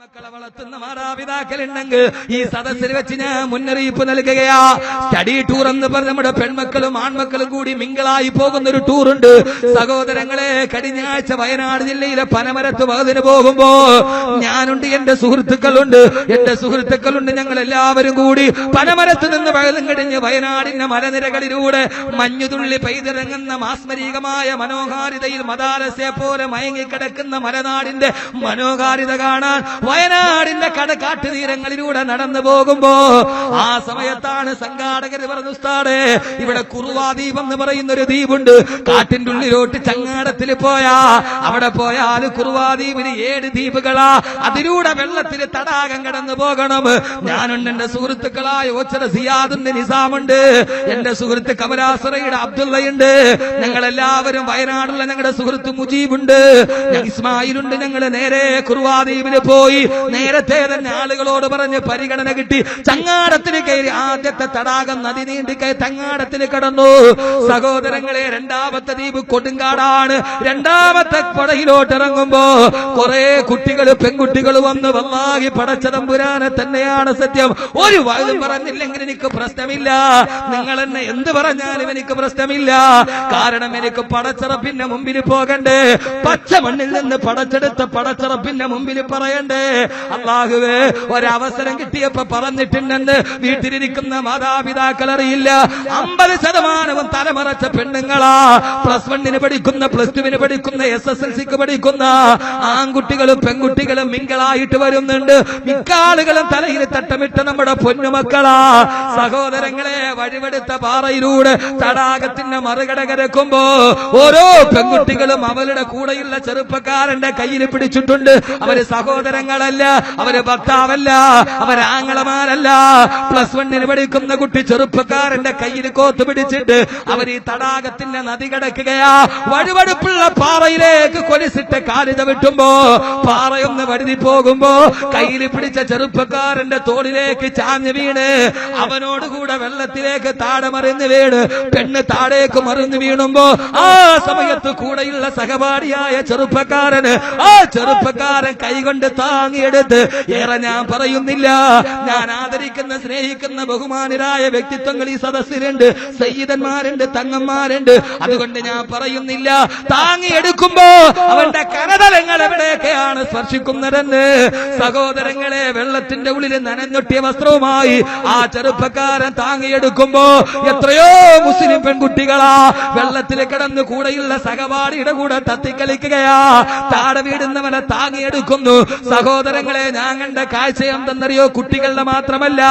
മക്കളെ വളർത്തുന്ന മാതാപിതാക്കളുണ്ടെങ്കിൽ ഈ സദസ്സിൽ വെച്ച് ഞാൻ മുന്നറിയിപ്പ് നൽകുകയാ. സ്റ്റഡി ടൂർ എന്ന് പറഞ്ഞ നമ്മുടെ പെൺമക്കളും ആൺമക്കളും കൂടി മിങ്കിളായി പോകുന്ന ഒരു ടൂർ ഉണ്ട്. സഹോദരങ്ങളെ കഴിഞ്ഞ ആഴ്ച വയനാട് ജില്ലയിലെ പനമരത്ത് വകതിന് പോകുമ്പോ ഞാനുണ്ട് എന്റെ സുഹൃത്തുക്കളുണ്ട്. എന്റെ സുഹൃത്തുക്കളുണ്ട് ഞങ്ങൾ എല്ലാവരും കൂടി പനമരത്ത് നിന്ന് വകതും കഴിഞ്ഞ് വയനാടിന്റെ മലനിരകളിലൂടെ മഞ്ഞുതുള്ളി പെയ്തിറങ്ങുന്ന മാസ്മരികമായ മനോഹാരിതയിൽ മദാലസെ പോലെ മയങ്ങിക്കിടക്കുന്ന മലനാടിന്റെ മനോഹാരിത കാണാൻ വയനാടിന്റെ കട കാട്ടുതീരങ്ങളിലൂടെ നടന്നു പോകുമ്പോ ആ സമയത്താണ് സംഘാടകർ പറഞ്ഞു ഇവിടെ കുറുവാ ദ്വീപ് എന്ന് പറയുന്ന ഒരു ദ്വീപുണ്ട്. കാട്ടിന്റെ ഉള്ളിലോട്ട് ചങ്ങാടത്തിൽ പോയാ അവിടെ പോയാൽ കുറുവാ ദ്വീപിന് ഏഴ് ദ്വീപുകളാ. അതിലൂടെ വെള്ളത്തിൽ തടാകം കടന്നു പോകണം. ഞാനുണ്ട് എന്റെ സുഹൃത്തുക്കളായ ഓച്ചറ സിയാദുണ്ട് നിസാമുണ്ട്. എന്റെ സുഹൃത്ത് കമലാസറയുടെ അബ്ദുള്ളയുണ്ട്. ഞങ്ങളെല്ലാവരും വയനാടുള്ള ഞങ്ങളുടെ സുഹൃത്ത് മുജീബുണ്ട്. ഇസ്മായിലുണ്ട് ഞങ്ങൾ നേരെ കുറുവാ ദ്വീപിന് നേരത്തെ തന്നെ ആളുകളോട് പറഞ്ഞ് പരിഗണന കിട്ടി. ചങ്ങാടത്തിന് കയറി ആദ്യത്തെ തടാകം നദി നീണ്ടി കയറി തങ്ങാടത്തിന് കടന്നു. സഹോദരങ്ങളെ രണ്ടാമത്തെ ദ്വീപ് കൊടുങ്കാടാണ്. രണ്ടാമത്തെ പുഴയിലോട്ട് ഇറങ്ങുമ്പോ കുറെ കുട്ടികൾ പെൺകുട്ടികൾ വന്ന് വല്ലാകി പടച്ചതമ്പുരാനെ തന്നെയാണ് സത്യം. ഒരു വാഴും പറഞ്ഞില്ലെങ്കിൽ എനിക്ക് പ്രശ്നമില്ല. നിങ്ങൾ എന്നെ എന്ത് പറഞ്ഞാലും എനിക്ക് പ്രശ്നമില്ല. കാരണം എനിക്ക് പടച്ചറപ്പിന്റെ മുമ്പിൽ പോകണ്ടേ. പച്ച മണ്ണിൽ നിന്ന് പടച്ചെടുത്ത പടച്ചറപ്പിന്റെ മുമ്പിൽ പറയണ്ടേ. അള്ളാഹുവേ ഒരവസരം കിട്ടിയപ്പോ പറഞ്ഞിട്ടുണ്ടെന്ന് വീട്ടിലിരിക്കുന്ന മാതാപിതാക്കൾ അറിയില്ല. അമ്പത് ശതമാനവും തലമറച്ച പെണ്ണുങ്ങളാ. പ്ലസ് വണ്ണിന് പഠിക്കുന്ന പ്ലസ് ടുവിന് പഠിക്കുന്ന എസ് എസ് എൽ സിക്ക് പഠിക്കുന്ന ആൺകുട്ടികളും പെൺകുട്ടികളും മിങ്കളായിട്ട് വരുന്നുണ്ട്. മിക്ക ആളുകളും തലയിൽ തട്ടമിട്ട് നമ്മുടെ പൊന്നുമക്കളാ. സഹോദരങ്ങളെ വഴിവെടുത്ത പാറയിലൂടെ തടാകത്തിന്റെ മറുകട കരക്കുമ്പോ ഓരോ പെൺകുട്ടികളും അവരുടെ കൂടെയുള്ള ചെറുപ്പക്കാരന്റെ കയ്യിൽ പിടിച്ചിട്ടുണ്ട്. അവർ സഹോദരങ്ങളല്ല അവർ ഭർത്താവല്ല അവർ ആങ്ങളമാരല്ല. പ്ലസ് വണ്ണിന് പഠിക്കുന്ന കുട്ടി ചെറുപ്പക്കാരന്റെ കയ്യിൽ കോത്ത് പിടിച്ചിട്ട് അവർ ഈ തടാകത്തിന്റെ നദി കിടക്കുകയാ. വഴുവടുപ്പുള്ള പാറയിലേക്ക് കൊലിസിട്ട് കാലിത വിട്ടുമ്പോ പാറയൊന്ന് വഴുതി പോകുമ്പോ കയ്യിൽ പിടിച്ച ചെറുപ്പക്കാരന്റെ തോളിലേക്ക് ചാഞ്ഞു വീണ് അവനോടുകൂടെ വെള്ളത്തിലേക്ക് താഴെ മറിഞ്ഞു വീണ് പെണ്ണ് താടേക്ക് മറിഞ്ഞു വീണുമ്പോ ആ സമയത്ത് കൂടെയുള്ള സഹപാഠിയായ ചെറുപ്പക്കാരന് ആ ചെറുപ്പക്കാരൻ കൈകൊണ്ട് താങ്ങിയെടുത്ത് ഏറെ ഞാൻ പറയുന്നില്ല. ഞാൻ ആദരിക്കുന്ന സ്നേഹിക്കുന്ന ബഹുമാനരായ വ്യക്തിത്വങ്ങൾ ഈ സദസ്സിലുണ്ട്. സയ്യിദന്മാരുണ്ട് തങ്ങന്മാരുണ്ട്. അതുകൊണ്ട് ഞാൻ പറയുന്നില്ല. താങ്ങിയെടുക്കുമ്പോ അവന്റെ കരതലങ്ങൾ എവിടെയൊക്കെയാണ് സ്പർശിക്കുന്നതെന്ന് സഹോദരങ്ങളെ വെള്ളത്തിന്റെ ഉള്ളിൽ നനഞ്ഞൊട്ടിയ വസ്ത്രവുമായി ആ ചെറുപ്പക്കാരൻ താങ്ങിയെടുക്കുമ്പോ എത്രയോ മുസ്ലിം പെൺകുട്ടികളാ വെള്ളത്തിൽ കിടന്ന് കൂടെയുള്ള സഹപാഠിയുടെ കൂടെ തത്തിക്കളിക്കുകയാ. താടവിടുന്നവനെ വീടുന്നവനെ താങ്ങിയെടുക്കുന്നു സഹോദരങ്ങളെ ഞാൻ കണ്ട കാഴ്ച എന്തെന്നറിയോ? കുട്ടികളുടെ മാത്രമല്ല.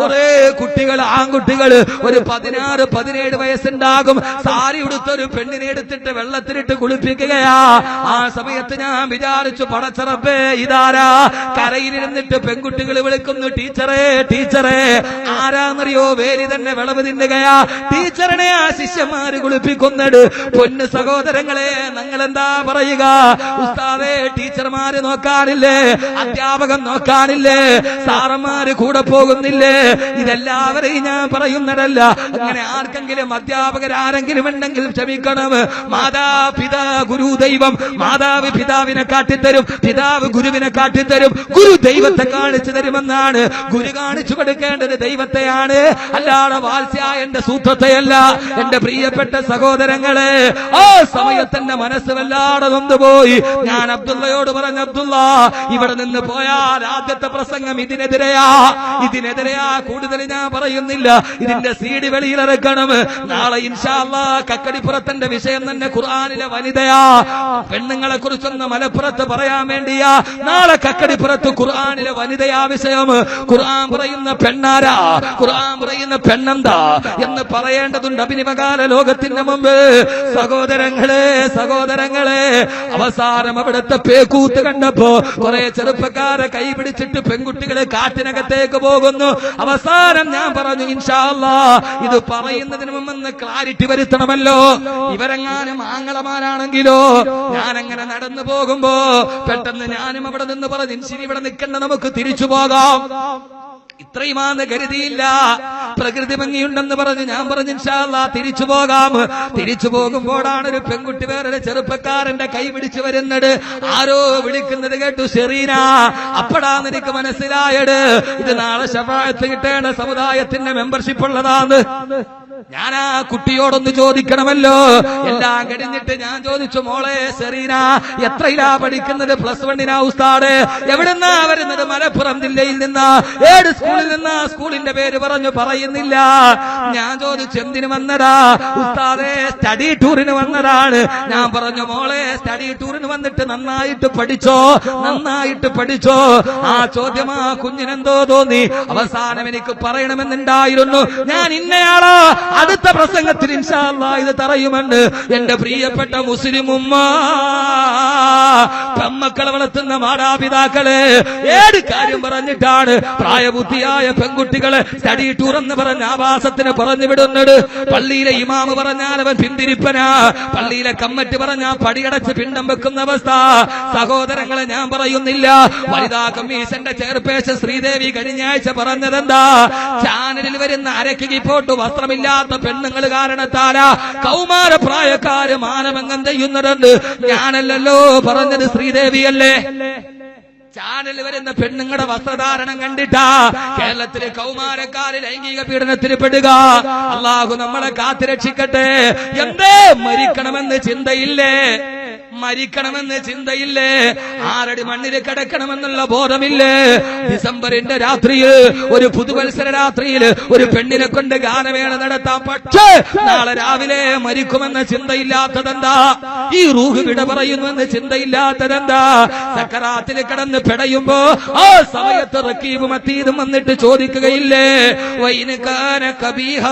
കുറെ കുട്ടികൾ ആൺകുട്ടികൾ ഒരു പതിനാറ് പതിനേഴ് വയസ്സുണ്ടാകും. സാരി ഉടുത്ത ഒരു പെണ്ണിനെ എടുത്തിട്ട് വെള്ളത്തിലിട്ട് കുളിപ്പിക്കുകയാ. ആ സമയത്ത് ഞാൻ വിചാരിച്ചു പടച്ചറപ്പേ ഇതാരാ? കരയിലിരുന്നിട്ട് പെൺകുട്ടികൾ വിളിക്കുന്നു ടീച്ചറേ ടീച്ചറേ ആരാന്നറിയോ? വേലി തന്നെ വിളവ് തിന്നുകയാ. ടീച്ചറിനെ ആ ശിഷ്യന്മാര് കുളിപ്പിക്കുന്നത് പൊന്ന് സഹോദരങ്ങളെ നിങ്ങൾ എന്താ പറയുക? ഉസ്താദേ ടീച്ചർമാര് നോക്കാനില്ലേ അധ്യാപകൻ നോക്കാനില്ലേ. സാറന്മാര് കൂടെ പോകുന്നില്ലേ. ഇതെല്ലാവരെയും ഞാൻ പറയുന്നതല്ല. അങ്ങനെ ആർക്കെങ്കിലും അധ്യാപകരാരെങ്കിലും ഉണ്ടെങ്കിൽ ക്ഷമിക്കണം. മാതാപിതാ ഗുരു ദൈവം മാതാവ് പിതാവിനെ കാട്ടിത്തരും. പിതാവ് ഗുരുവിനെ കാട്ടിത്തരും. ഗുരു ദൈവത്തെ കാണിച്ചു തരുമെന്നാണ്. ഗുരു കാണിച്ചു കൊടുക്കേണ്ടത് ദൈവത്തെയാണ്. അല്ലാതെ വാത്സ്യ എന്റെ സൂത്രത്തെയല്ല. എന്റെ പ്രിയപ്പെട്ട സഹോദരങ്ങളെ ആ സമയത്ത് എന്റെ മനസ്സ് വല്ലാതെ നൊന്നുപോയി ഞാൻ അബ്ദുള്ളയോട് പറഞ്ഞു അബ്ദുള്ള ഇവിടെ നിന്ന് പോയാൽ ആദ്യത്തെ പ്രസംഗം ഇതിനെതിരെയാ. ഇതിനെതിരെയാ കൂടുതൽ ഞാൻ പറയുന്നില്ല. ഇതിന്റെ സീഡി വെളിയിലിറക്കണം നാളെ ഇൻഷാല്ല കക്കടിപ്പുറത്തിന്റെ വിഷയം തന്നെ ഖുർആാനിലെ വനിതയാ. പെണ്ണുങ്ങളെ കുറിച്ചൊന്ന് മലപ്പുറത്ത് പറയാൻ വേണ്ടിയാ. നാളെ കക്കടിപ്പുറത്ത് ഖുർആാനിലെ വനിതയാ വിഷയം. ഖുർആൻ പറയുന്ന പെണ്ണാരാ? ഖുർആൻ പറയുന്ന പെണ്ണെന്താ എന്ന് പറയേണ്ടതുണ്ട് അഭിനിമകാല ലോകത്തിന്റെ മുമ്പ്. സഹോദരങ്ങളെ സഹോദരങ്ങളെ അവസാനം അവിടുത്തെ പേക്കൂത്ത് കണ്ടപ്പോ കുറെ ചെറുപ്പക്കാരെ കൈ പിടിച്ചിട്ട് പെൺകുട്ടികളെ കാട്ടിനകത്തേക്ക് പോകുന്നു. അവസാനം ഞാൻ പറഞ്ഞു ഇൻഷാല്ലാ ഇത് പറയുന്നതിന് മുമ്പ് ക്ലാരിറ്റി വരുത്തണമല്ലോ. ഇവരെങ്ങാനും ആങ്ങളമാരാണെങ്കിലോ ഞാൻ അങ്ങനെ നടന്നു പോകുമ്പോ പെട്ടെന്ന് ഞാനും അവിടെ നിന്ന് പറഞ്ഞു ഇൻഷിനി ഇവിടെ നിൽക്കണ്ട നമുക്ക് തിരിച്ചു പോകാം. ഇത്രയുമാന്ന് കരുതിയില്ല പ്രകൃതി ഭംഗിയുണ്ടെന്ന് പറഞ്ഞ് ഞാൻ പറഞ്ഞു തിരിച്ചു പോകാം. തിരിച്ചു പോകുമ്പോഴാണ് ഒരു പെൺകുട്ടി വേറൊരു ചെറുപ്പക്കാരന്റെ കൈ പിടിച്ചു വരുന്നത്. ആരോ വിളിക്കുന്നത് കേട്ടു ഷെറീന അപ്പടാ എനിക്ക് മനസ്സിലായത്. ഇത് നാളെ ശപായത്ത് കിട്ടേണ്ട സമുദായത്തിന്റെ മെമ്പർഷിപ്പ് ഉള്ളതാണ്. ഞാൻ ആ കുട്ടിയോടൊന്ന് ചോദിക്കണമല്ലോ. എല്ലാം കഴിഞ്ഞിട്ട് ഞാൻ ചോദിച്ചു മോളെ സെറീന എത്രയിലാ പഠിക്കുന്നത്? പ്ലസ് വണ്ണിനാ ഉസ്താദ്. എവിടുന്നാ വരുന്നത്? മലപ്പുറം ജില്ലയിൽ നിന്ന്. ഏത് സ്കൂളിൽ നിന്നാ? സ്കൂളിന്റെ പേര് പറഞ്ഞു പറയുന്നില്ല. ഞാൻ ചോദിച്ചു എന്തിനു വന്നതാ? ഉസ്താദെ സ്റ്റഡി ടൂറിന് വന്നതാണ്. ഞാൻ പറഞ്ഞു മോളെ സ്റ്റഡി ടൂറിന് വന്നിട്ട് നന്നായിട്ട് പഠിച്ചോ? നന്നായിട്ട് പഠിച്ചോ? ആ ചോദ്യം ആ കുഞ്ഞിനെന്തോ തോന്നി. അവസാനം എനിക്ക് പറയണമെന്നുണ്ടായിരുന്നു. ഞാൻ ഇന്നയാളോ അടുത്ത പ്രസംഗത്തിൽ ഇത് തറയുമുണ്ട് എന്റെ പ്രിയപ്പെട്ട മുസ്ലിം ഉമ്മ. പെമ്മക്കളെ വളർത്തുന്ന മാതാപിതാക്കളെ ഏത് കാര്യം പറഞ്ഞിട്ടാണ് പ്രായബുദ്ധിയായ പെൺകുട്ടികളെ സ്റ്റഡി ടൂർ എന്ന് പറഞ്ഞ ആവാസത്തിന് പറഞ്ഞു വിടുന്നത്? പള്ളിയിലെ ഇമാമ് പറഞ്ഞാൽ അവൻ പിന്തിരിപ്പനാ. പള്ളിയിലെ കമ്മറ്റ് പറഞ്ഞാൽ പടിയടച്ച് പിണ്ടം വെക്കുന്ന അവസ്ഥ. സഹോദരങ്ങളെ ഞാൻ പറയുന്നില്ല. വനിതാ കമ്മീഷന്റെ ചെയർപേഴ്സൺ ശ്രീദേവി കഴിഞ്ഞ ആഴ്ച പറഞ്ഞതെന്താ? ചാനലിൽ വരുന്ന അരക്ക് കിപ്പോട്ട് വസ്ത്രമില്ലാത്ത പെണ്ണുങ്ങൾ കാരണത്താലാ കൗമാര പ്രായക്കാര് മാനഭംഗം ചെയ്യുന്നതുണ്ട് ഞാനല്ലല്ലോ പറഞ്ഞത് ശ്രീദേവിയല്ലേ? ചാനൽ വരുന്ന പെണ്ണുങ്ങളുടെ വസ്ത്രധാരണം കണ്ടിട്ടാ കേരളത്തിലെ കൗമാരക്കാര് ലൈംഗിക പീഡനത്തിന് പെടുക. അള്ളാഹു നമ്മളെ കാത്തുരക്ഷിക്കട്ടെ. എന്തേ മരിക്കണമെന്ന് ചിന്തയില്ലേ? മരിക്കണമെന്ന് ചിന്തയില്ലേ? ആരടി മണ്ണിൽ കിടക്കണമെന്നുള്ള ബോധമില്ലേ? ഡിസംബറിന്റെ രാത്രിയിൽ ഒരു പുതുവത്സര രാത്രിയിൽ ഒരു പെണ്ണിനെ കൊണ്ട് ഗാനമേള നടത്താം. പക്ഷേ നാളെ രാവിലെ മരിക്കുമെന്ന ചിന്തയില്ലാത്തതെന്താ? ഈ റൂഹ് വിട പറയുന്നുവെന്ന് ചിന്തയില്ലാത്തതെന്താ? സക്കറാത്തിൽ കിടന്ന് പിടയുമ്പോ ആ സമയത്ത് റക്കീബും അത്തീതും വന്നിട്ട് ചോദിക്കുകയില്ലേ? വൈനകാന കബീഹ.